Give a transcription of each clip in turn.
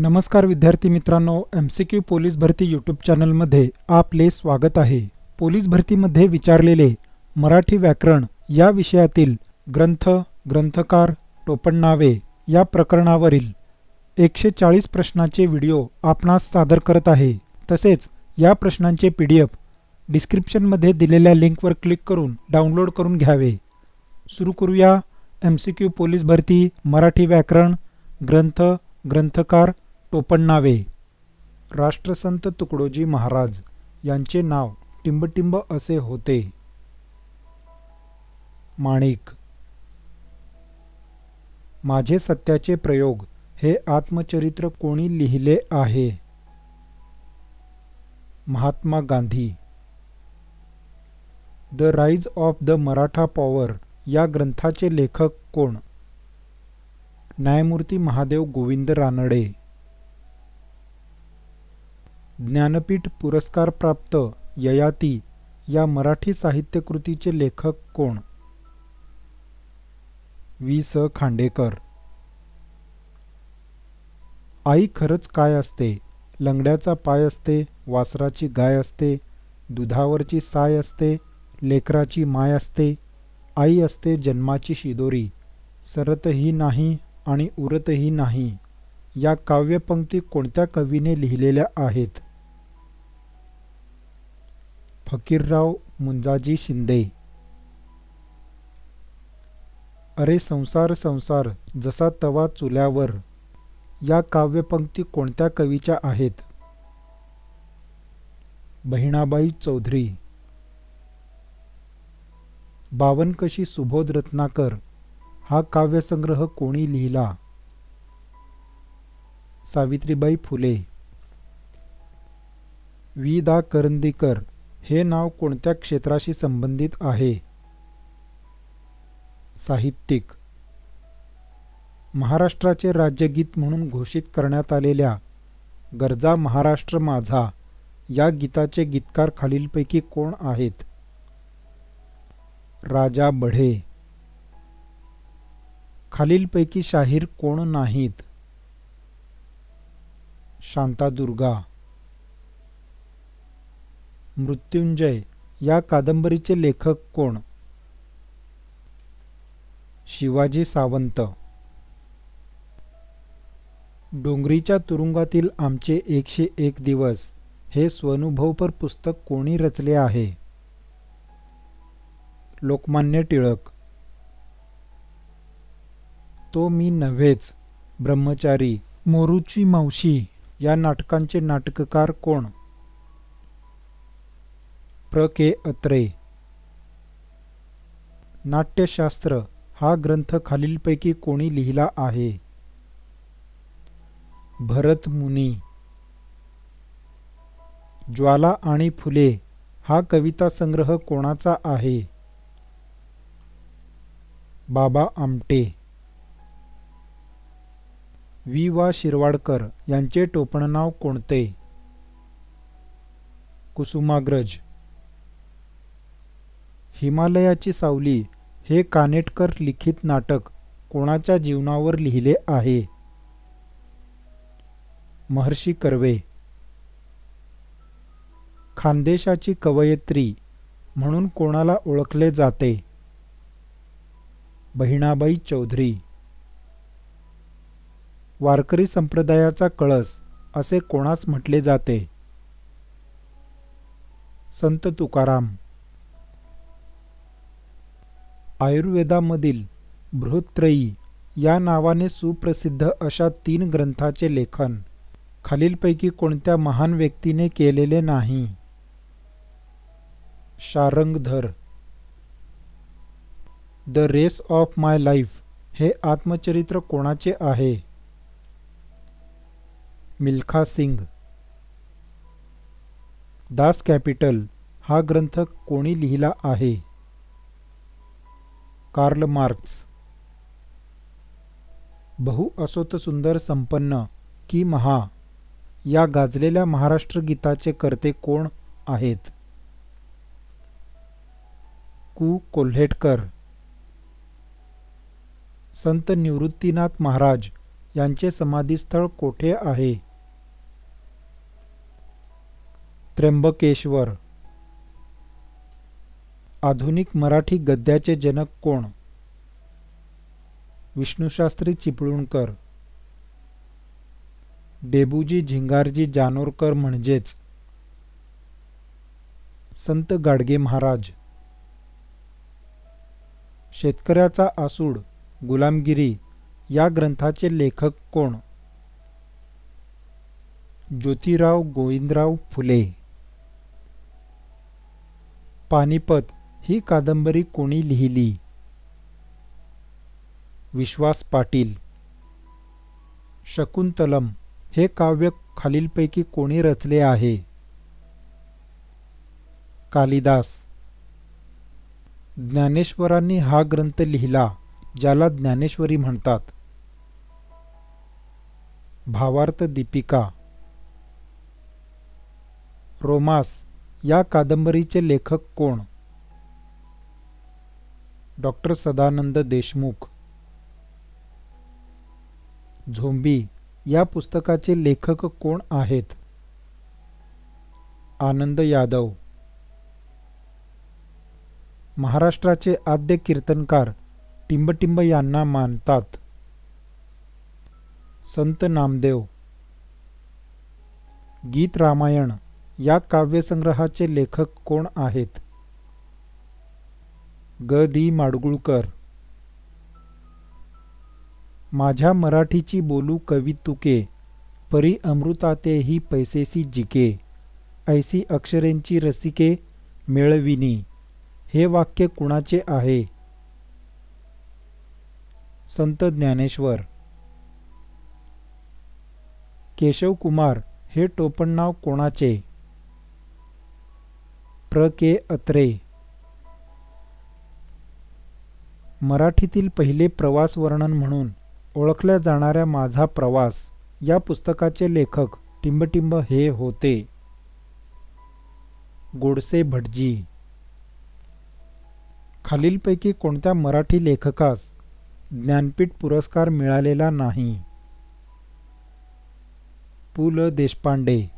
नमस्कार विद्यार्थी मित्रांनो एम सी क्यू पोलीस भरती यूट्यूब चॅनलमध्ये आपले स्वागत आहे. पोलीस भरतीमध्ये विचारलेले मराठी व्याकरण या विषयातील ग्रंथ ग्रंथकार टोपणनावे या प्रकरणावरील एकशे चाळीस प्रश्नाचे व्हिडिओ आपणास सादर करत आहे. तसेच या प्रश्नांचे पी डी एफ डिस्क्रिप्शनमध्ये दिलेल्या लिंकवर क्लिक करून डाउनलोड करून घ्यावे. सुरू करूया एम सी क्यू पोलीस भरती मराठी व्याकरण ग्रंथ ग्रंथकार टोपणनावे. राष्ट्रसंत तुकडोजी महाराज यांचे नाव टिंबटिंब असे होते. माणिक. माझे सत्याचे प्रयोग हे आत्मचरित्र कोणी लिहिले आहे? Mahatma Gandhi. The rise of the Maratha power या ग्रंथाचे लेखक कोण? न्यायमूर्ती महादेव गोविंद रानडे. ज्ञानपीठ पुरस्कारप्राप्त ययाती या मराठी साहित्यकृतीचे लेखक कोण? वी स. खांडेकर. आई खरंच काय असते? लंगड्याचा पाय असते वासराची गाय असते दुधावरची साय असते लेकराची माय असते आई असते जन्माची शिदोरी सरतही नाही आणि उरतही नाही. या काव्यपंक्ती कोणत्या कवीने लिहिलेल्या आहेत? फकीरराव मुंजाजी शिंदे. अरे संसार संसार जसा तवा चुल्यावर या काव्यपंक्ती कोणत्या कवीच्या आहेत? बहिणाबाई चौधरी. बावनकशी सुबोध रत्नाकर हा काव्यसंग्रह कोणी लिहिला? सावित्रीबाई फुले. वी. दा. करंदीकर हे नाव कोणत्या क्षेत्राशी संबंधित आहे? साहित्यिक. महाराष्ट्राचे राज्यगीत म्हणून घोषित करण्यात आलेल्या गरजा महाराष्ट्र माझा या गीताचे गीतकार खालीलपैकी कोण आहेत? राजा बढे. खालीलपैकी शाहीर कोण नाहीत? शांतादुर्गा. मृत्युंजय या कादंबरीचे लेखक कोण? शिवाजी सावंत. डोंगरीच्या तुरुंगातील आमचे एकशे एक दिवस हे स्वनुभवपर पुस्तक कोणी रचले आहे? लोकमान्य टिळक. तो मी नव्हेच ब्रह्मचारी. मोरूची मावशी. या नाटकांचे नाटककार कोण? प्र के अत्रे. नाट्यशास्त्र हा ग्रंथ खालीलपैकी कोणी लिहिला आहे? भरत मुनी. ज्वाला आणि फुले हा कविता संग्रह कोणाचा आहे? बाबा आमटे. वि. वा. शिरवाडकर यांचे टोपणनाव कोणते? कुसुमाग्रज. हिमालयाची सावली हे कानेटकर लिखित नाटक कोणाच्या जीवनावर लिहिले आहे? महर्षी कर्वे. खानदेशाची कवयित्री म्हणून कोणाला ओळखले जाते? बहिणाबाई चौधरी. वारकरी संप्रदायाचा कळस असे कोणास म्हटले जाते? संत तुकाराम. आयुर्वेदामधील बृहत्त्रयी या नावाने सुप्रसिद्ध अशा तीन ग्रंथाचे लेखन. खालीलपैकी कोणत्या महान व्यक्तीने केलेले नाही? Sharangdhar. The race of my life हे आत्मचरित्र कोणाचे आहे? मिल्खा सिंग. दास कॅपिटल हा ग्रंथ कोणी लिहिला आहे? Karl Marx. बहु असोत सुंदर संपन्न की महा या गाजलेल्या महाराष्ट्र गीताचे कर्ते कोण आहेत? कु. कोल्हेटकर. संत निवृत्तीनाथ महाराज यांचे समाधीस्थळ कोठे आहे? त्र्यंबकेश्वर. आधुनिक मराठी गद्याचे जनक कोण? विष्णुशास्त्री चिपळूणकर. डेबूजी झिंगारजी जानोरकर म्हणजेच. संत गाडगे महाराज. शेतकऱ्याचा आसूड गुलामगिरी या ग्रंथाचे लेखक कोण? ज्योतिराव गोविंदराव फुले. पानिपत ही कादंबरी कोणी लिहिली? विश्वास पाटील. शकुंतलम हे काव्य खालीलपैकी कोणी रचले आहे? कालिदास. ज्ञानेश्वरांनी हा ग्रंथ लिहिला ज्याला ज्ञानेश्वरी म्हणतात. भावार्थ दीपिका. रोमास या कादंबरीचे लेखक कोण? डॉक्टर सदानंद देशमुख. झोंबी या पुस्तकाचे लेखक कोण आहेत? आनंद यादव. महाराष्ट्राचे आद्य कीर्तनकार टिंबटिंब यांना मानतात. संत नामदेव. गीत रामायण या काव्यसंग्रहाचे लेखक कोण आहेत? ग दी माडगुळकर. माझ्या मराठीची बोलू कवितुके परी अमृतातेही पैसेसी जिके ऐसी अक्षरेंची रसिके मिळविनी हे वाक्य कुणाचे आहे? संत ज्ञानेश्वर. केशव कुमार हे टोपणनाव कोणाचे? प्र. के. अत्रे. मराठीतील पहिले प्रवास वर्णन म्हणून ओळखल्या जाणाऱ्या माझा प्रवास या पुस्तकाचे लेखक टिंबटिंब हे होते. गोडसे भटजी. खालीलपैकी कोणत्या मराठी लेखकास ज्ञानपीठ पुरस्कार मिळालेला नाही? पु. ल. देशपांडे.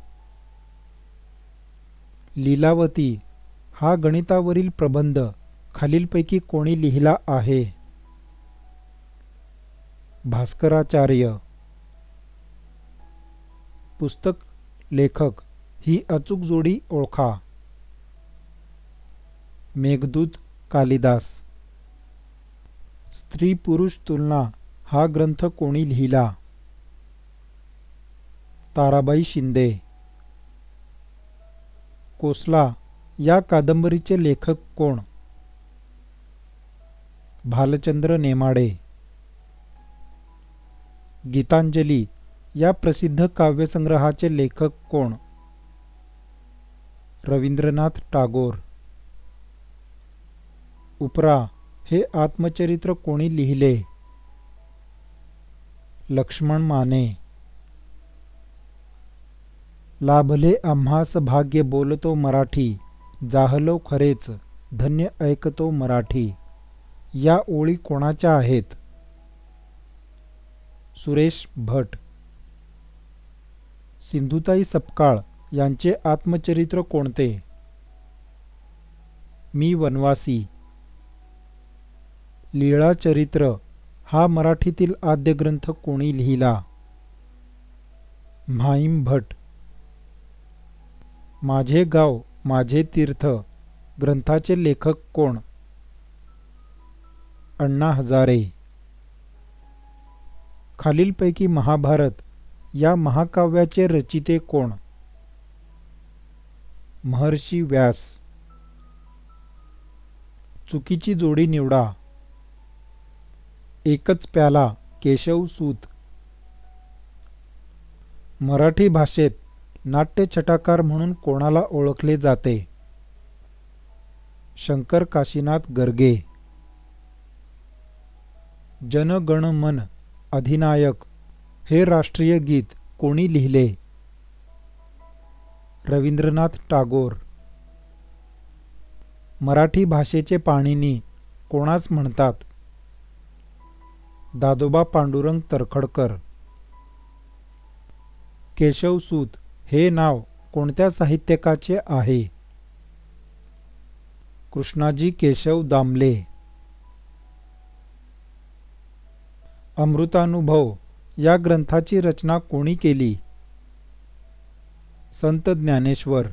लीलावती हा गणितावरील प्रबंध खालीलपैकी कोणी लिहिला आहे. भास्कराचार्य. पुस्तक लेखक. ही अचूक जोडी ओळखा. मेघदूत कालिदास. स्त्री पुरुष तुलना. हा ग्रंथ कोणी लिहिला? ताराबाई शिंदे. कोसला. या कादंबरीचे लेखक कोण? भालचंद्र नेमाडे. गीतांजली या प्रसिद्ध काव्यसंग्रहाचे लेखक कोण? रवींद्रनाथ टागोर. उपरा हे आत्मचरित्र कोणी लिहिले? लक्ष्मण माने. लाभले आम्हास भाग्य बोलतो मराठी जाहलो खरेच धन्य ऐकतो मराठी. या ओळी कोणाच्या आहेत? सुरेश भट. सिंधुताई सपकाळ यांचे आत्मचरित्र कोणते? मी वनवासी. लीळाचरित्र हा मराठीतील आद्यग्रंथ कोणी लिहिला? म्हाईम भट. माझे गाव माझे तीर्थ ग्रंथाचे लेखक कोण? अण्णा हजारे खालीलपैकी महाभारत या महाकाव्याचे रचिते कोण? महर्षी व्यास. चुकीची जोडी निवडा. एकच प्याला केशव सूत. मराठी भाषेत नाट्यछटाकार म्हणून कोणाला ओळखले जाते? शंकर काशीनाथ गर्गे. जन गण मन अधिनायक हे राष्ट्रीय गीत कोणी लिहिले? रवींद्रनाथ टागोर. मराठी भाषेचे पाणिनी कोणास म्हणतात? दादोबा पांडुरंग तरखडकर. केशवसूत हे नाव कोणत्या साहित्यकाचे आहे? कृष्णाजी केशव दामले. अमृतानुभव या ग्रंथाची रचना कोणी केली? संत ज्ञानेश्वर.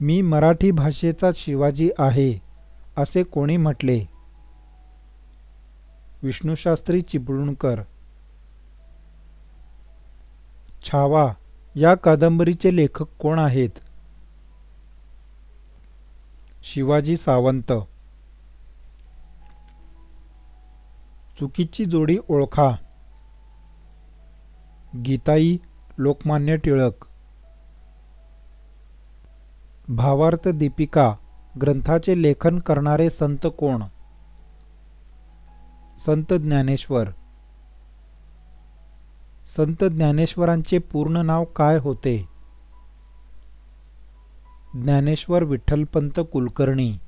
मी मराठी भाषेचा शिवाजी आहे असे कोणी म्हटले? विष्णुशास्त्री चिपळूणकर. छावा या कादंबरीचे लेखक कोण आहेत? शिवाजी सावंत. चुकीची जोडी ओळखा. गीताई लोकमान्य टिळक. भावार्थ दीपिका ग्रंथाचे लेखन करणारे संत कोण? संत ज्ञानेश्वर. संत ज्ञानेश्वरांचे पूर्ण नाव काय होते? ज्ञानेश्वर विठ्ठलपंत कुलकर्णी.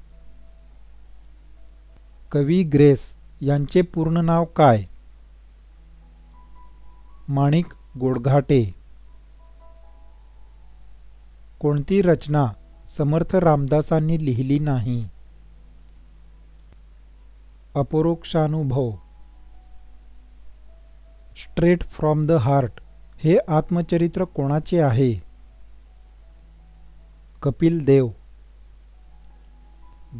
कवी ग्रेस. यांचे पूर्ण नाव काय? माणिक गोडघाटे. कोणती रचना समर्थ रामदासांनी लिहिली नाही? अपरोक्षानुभव. स्ट्रेट फ्रॉम द हार्ट हे आत्मचरित्र कोणाचे आहे? कपिल देव.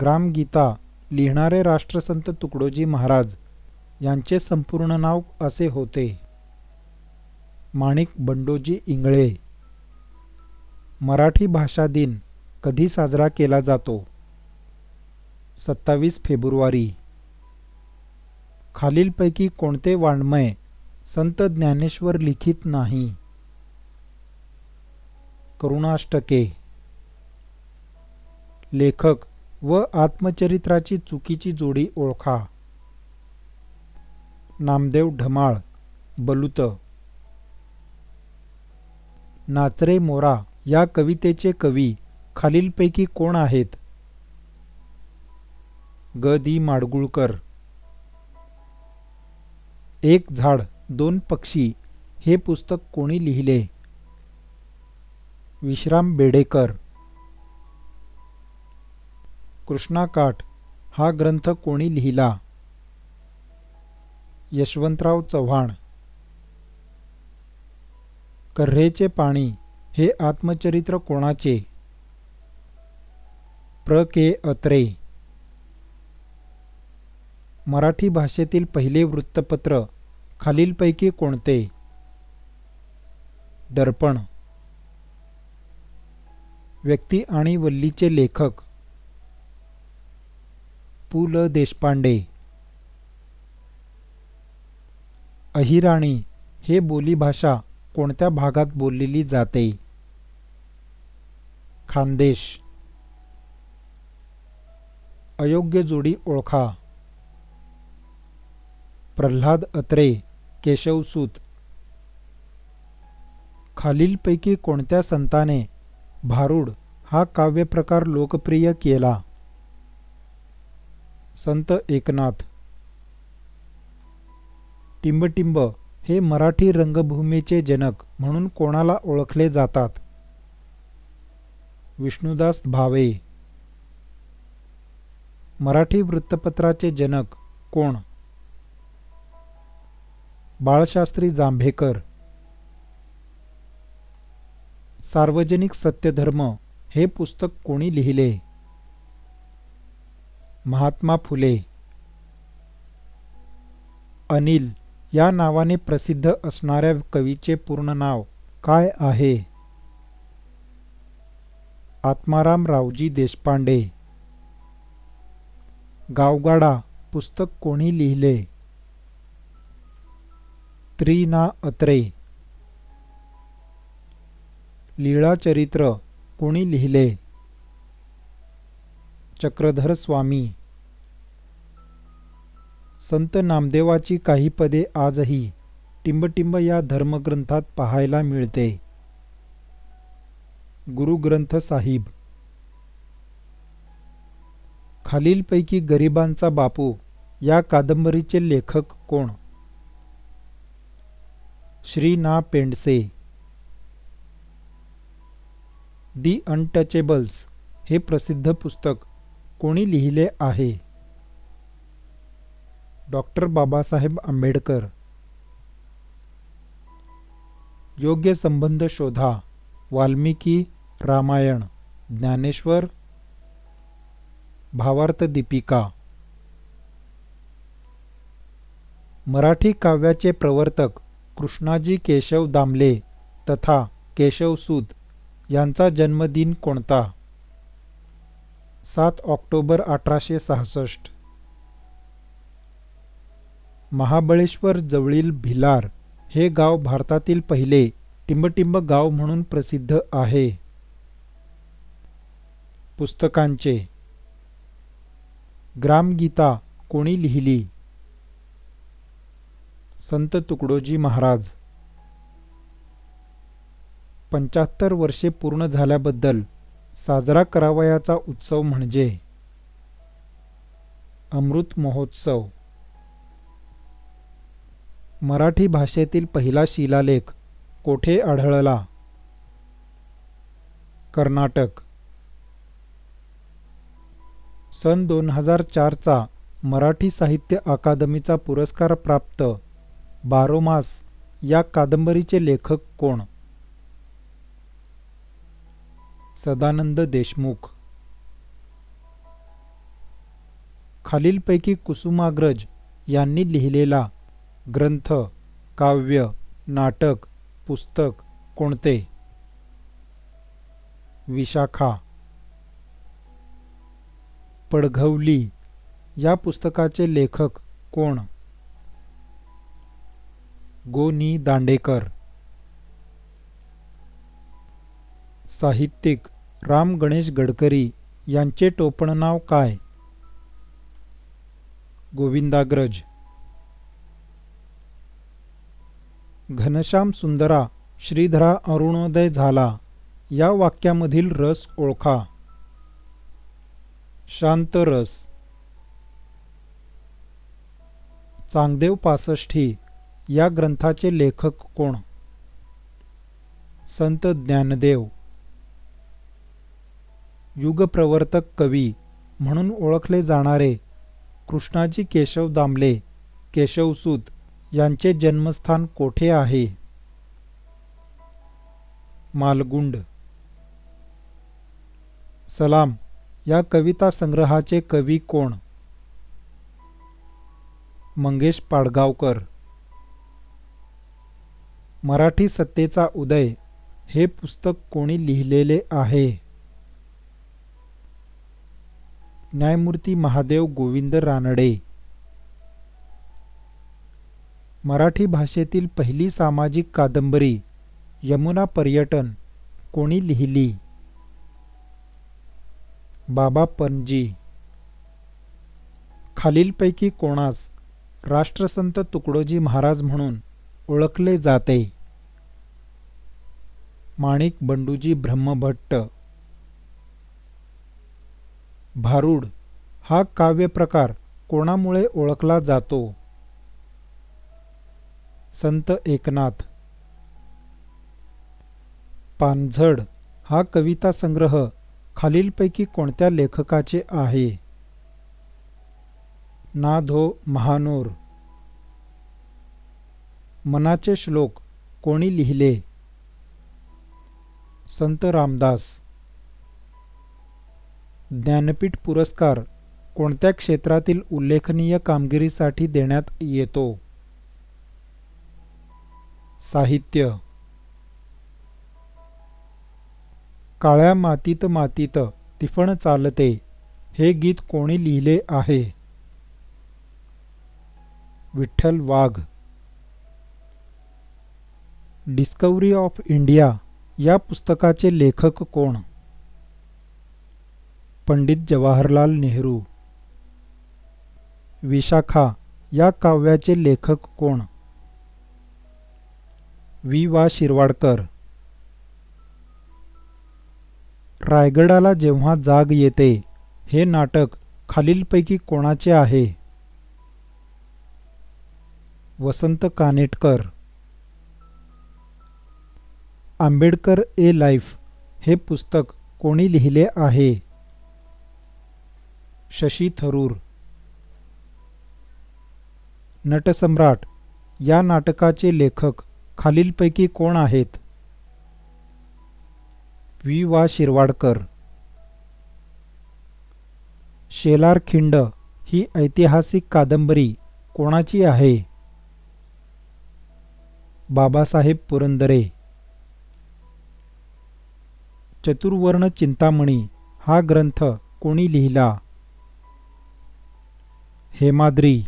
ग्रामगीता लिहिणारे राष्ट्रसंत तुकडोजी महाराज यांचे संपूर्ण नाव असे होते. माणिक बंडोजी इंगळे. मराठी भाषा दिन कधी साजरा केला जातो? सत्तावीस फेब्रुवारी. खालीलपैकी कोणते वाङ्मय संत ज्ञानेश्वर लिखित नाही? करुणाष्टके. लेखक व आत्मचरित्राची चुकीची जोडी ओळखा. नामदेव ढमाळ बलुत. नाचरे मोरा या कवितेचे कवी खालीलपैकी कोण आहेत? ग. दी. माडगुळकर. एक झाड दोन पक्षी हे पुस्तक कोणी लिहिले? विश्राम बेडेकर. कृष्णाकाठ हा ग्रंथ कोणी लिहिला? यशवंतराव चव्हाण. कर्हेचे पाणी हे आत्मचरित्र कोणाचे? प्र. के. अत्रे. मराठी भाषेतील पहिले वृत्तपत्र खालीलपैकी कोणते? दर्पण. व्यक्ती आणि वल्लीचे लेखक. पु ल देशपांडे. अहिराणी हे बोलीभाषा कोणत्या भागात बोललेली जाते? खानदेश. अयोग्य जोडी ओळखा. प्रल्हाद अत्रे केशवसूत खालीलपैकी कोणत्या संताने भारूड हा काव्यप्रकार लोकप्रिय केला? संत एकनाथ. टिंबटिंब हे मराठी रंगभूमीचे जनक म्हणून कोणाला ओळखले जातात? विष्णुदास भावे. मराठी वृत्तपत्राचे जनक कोण? बाळशास्त्री जांभेकर. सार्वजनिक सत्यधर्म हे पुस्तक कोणी लिहिले? महात्मा फुले अनिल या नावाने प्रसिद्ध असणाऱ्या कवीचे पूर्ण नाव काय आहे? आत्माराम रावजी देशपांडे. गावगाडा पुस्तक कोणी लिहिले? त्रिना अत्रे. लीळाचरित्र कोणी लिहिले? चक्रधर स्वामी. संत नामदेवाची काही पदे आजही टिंबटिंब या धर्मग्रंथात पाहायला मिळते. गुरुग्रंथ साहिब. खालीलपैकी गरिबांचा बापू या कादंबरीचे लेखक कोण? श्री ना पेंडसे. दी अनटचेबल्स हे प्रसिद्ध पुस्तक कोणी लिहिले आहे? डॉक्टर बाबासाहेब आंबेडकर. योग्य संबंध शोधा. वाल्मिकी रामायण. ज्ञानेश्वर. भावार्थ दीपिका. मराठी काव्याचे प्रवर्तक कृष्णाजी केशव दामले तथा केशवसूत यांचा जन्मदिन कोणता? सात ऑक्टोबर अठराशे सहासष्ट. महाबळेश्वर जवळील भिलार हे गाव भारतातील पहिले टिंबटिंब गाव म्हणून प्रसिद्ध आहे. पुस्तकांचे. ग्रामगीता कोणी लिहिली? संत तुकडोजी महाराज. पंच्याहत्तर वर्षे पूर्ण झाल्याबद्दल साजरा करावयाचा उत्सव म्हणजे अमृत महोत्सव. मराठी भाषेतील पहिला शिलालेख कोठे आढळला? कर्नाटक. सन दोन हजार चारचा मराठी साहित्य अकादमीचा पुरस्कार प्राप्त बारोमास या कादंबरीचे लेखक कोण? सदानंद देशमुख. खालीलपैकी कुसुमाग्रज यांनी लिहिलेला ग्रंथ काव्य नाटक पुस्तक कोणते? विशाखा. पडघवली. या पुस्तकाचे लेखक कोण? गोनी दांडेकर. साहित्यिक राम गणेश गडकरी यांचे टोपणनाव काय? गोविंदाग्रज. घनश्याम सुंदरा श्रीधरा अरुणोदय झाला या वाक्यामधील रस ओळखा. शांत रस. चांगदेव पासष्ठी या ग्रंथाचे लेखक कोण? संत ज्ञानदेव. युगप्रवर्तक कवी म्हणून ओळखले जाणारे कृष्णाजी केशव दामले केशवसूत यांचे जन्मस्थान कोठे आहे? मालगुंड. सलाम या कविता संग्रहाचे कवी कोण? मंगेश पाडगावकर. मराठी सत्तेचा उदय हे पुस्तक कोणी लिहिलेले आहे? न्यायमूर्ती महादेव गोविंद रानडे. मराठी भाषेतील पहिली सामाजिक कादंबरी यमुना पर्यटन कोणी लिहिली? बाबा पणजी. खालीलपैकी कोणास राष्ट्रसंत तुकडोजी महाराज म्हणून ओळखले जाते? माणिक बंडूजी ब्रह्मभट्ट. भारूड हा काव्यप्रकार कोणामुळे ओळखला जातो? संत एकनाथ. पानझड हा कविता संग्रह खालीलपैकी कोणत्या लेखकाचे आहे? नाधो महानोर. मनाचे श्लोक कोणी लिहिले? संत रामदास. ज्ञानपीठ पुरस्कार कोणत्या क्षेत्रातील उल्लेखनीय कामगिरीसाठी देण्यात येतो? साहित्य. काळ्या मातीत मातीत तिफण चालते हे गीत कोणी लिहिले आहे? Vitthal Wagh. Discovery of India या पुस्तकाचे लेखक कोण? पंडित जवाहरलाल नेहरू. विशाखा या काव्याचे लेखक कोण? वि वा. शिरवाडकर. रायगडाला जेव्हा जाग येते हे नाटक खालीलपैकी कोणाचे आहे? वसंत कानेटकर. आंबेडकर ए लाईफ हे पुस्तक कोणी लिहिले आहे? शशी थरूर. नटसम्राट या नाटकाचे लेखक खालीलपैकी कोण आहेत? वि वा. शिरवाडकर. शेलार खिंड ही ऐतिहासिक कादंबरी कोणाची आहे? बाबासाहेब पुरंदरे. चतुर्वर्ण चिंतामणी हा ग्रंथ कोणी लिहिला? हेमाद्री.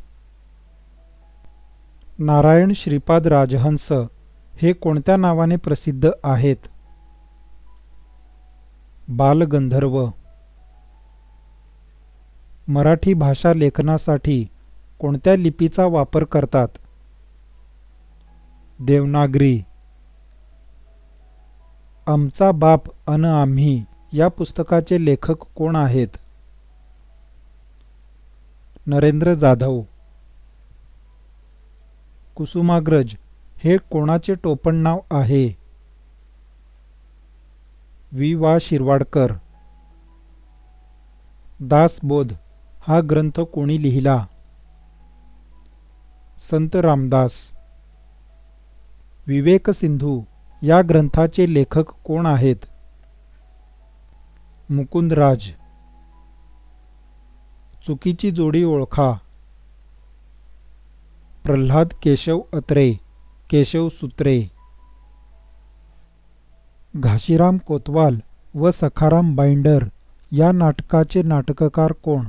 नारायण श्रीपाद राजहंस हे कोणत्या नावाने प्रसिद्ध आहेत? बालगंधर्व. मराठी भाषा लेखनासाठी कोणत्या लिपीचा वापर करतात? देवनागरी. आमचा बाप अन आम्ही या पुस्तकाचे लेखक कोण आहेत? नरेंद्र जाधव. कुसुमाग्रज हे कोणाचे टोपण नाव आहे? वि वा. शिरवाडकर. दासबोध हा ग्रंथ कोणी लिहिला? संत रामदास. विवेक सिंधू या ग्रंथाचे लेखक कोण आहेत? मुकुंदराज. चुकीची जोडी ओळखा. प्रल्हाद केशव अत्रे केशव सुत्रे. घाशीराम कोतवाल व सखाराम बाइंडर या नाटकाचे नाटककार कोण?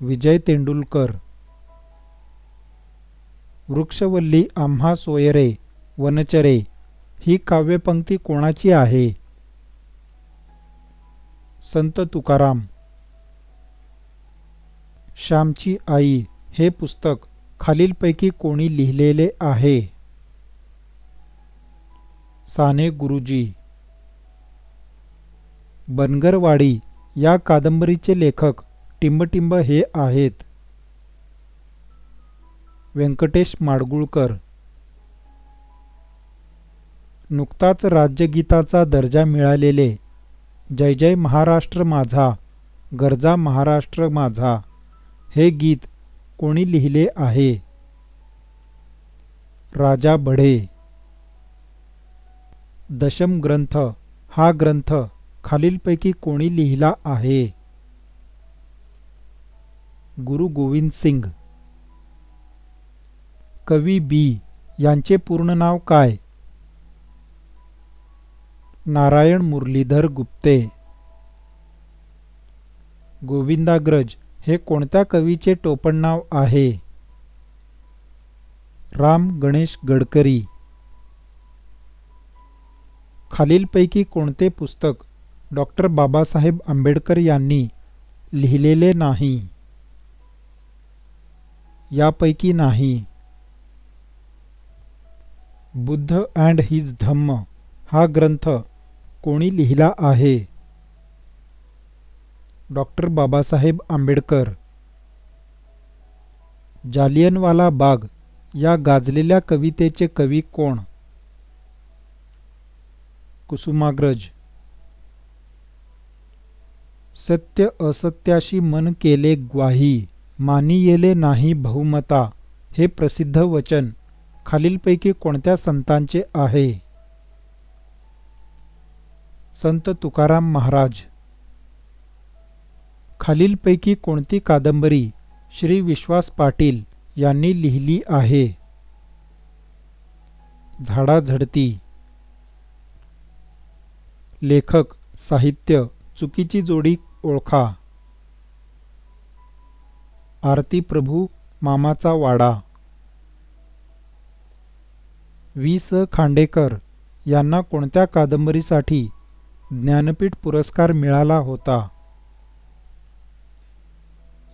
विजय तेंडुलकर. वृक्षवल्ली आम्हा सोयरे वनचरे ही काव्यपंक्ती कोणाची आहे? संत तुकाराम. श्यामची आई हे पुस्तक खालीलपैकी कोणी लिहिलेले आहे? साने गुरुजी. बनगरवाडी या कादंबरीचे लेखक टिंबटिंब हे आहेत. व्यंकटेश माडगुळकर. नुकताच राज्यगीताचा दर्जा मिळालेले जय जय महाराष्ट्र माझा गरजा महाराष्ट्र माझा हे गीत कोणी लिहिले आहे? राजा बढे. दशम ग्रंथ हा ग्रंथ खालीलपैकी कोणी लिहिला आहे? गुरु गोविंद सिंग. कवी बी यांचे पूर्ण नाव काय? नारायण मुरलीधर गुप्ते. गोविंदाग्रज हे कोणत्या कवीचे टोपण नाव आहे? राम गणेश गडकरी. खालीलपैकी कोणते पुस्तक डॉक्टर बाबासाहेब आंबेडकर यांनी लिहिलेले नाही? यापैकी नाही. बुद्ध अँड हिज धम्म हा ग्रंथ कोणी लिहिला आहे? डॉक्टर बाबासाहेब आंबेडकर. जालियनवाला बाग या गाजलेल्या कवितेचे कवी कोण? कुसुमाग्रज. सत्य असत्याशी मन केले ग्वाही मानी येले नाही बहुमता हे प्रसिद्ध वचन खालीलपैकी कोणत्या संतांचे आहे? संत तुकाराम महाराज. खालीलपैकी कोणती कादंबरी श्री विश्वास पाटील यांनी लिहिली आहे? झाडाझडती. लेखक साहित्य चुकीची जोडी ओळखा. आरती प्रभू मामाचा वाडा. वि स खांडेकर यांना कोणत्या कादंबरीसाठी ज्ञानपीठ पुरस्कार मिळाला होता.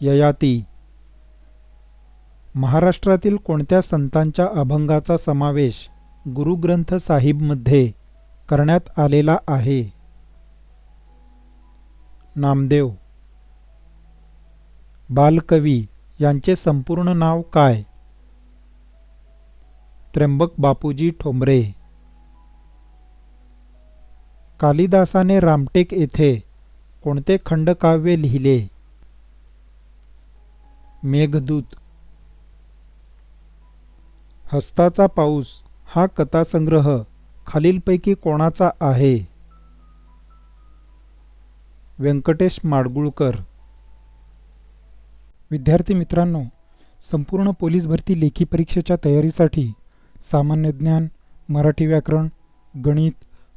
ययाती. महाराष्ट्रातील कोणत्या संतांच्या अभंगाचा समावेश गुरुग्रंथ साहिबमध्ये करण्यात आलेला आहे? नामदेव. बालकवी यांचे संपूर्ण नाव काय? त्र्यंबक बापूजी ठोंबरे. कालिदासाने रामटेक येथे कोणते खंडकाव्य लिहिले? मेघदूत. हस्ताचा पाऊस हा कथासंग्रह खालीलपैकी कोणाचा आहे? व्यंकटेश माडगुळकर. विद्यार्थी मित्रांनो संपूर्ण पोलीस भरती लेखी परीक्षेच्या तयारीसाठी सामान्य ज्ञान मराठी व्याकरण गणित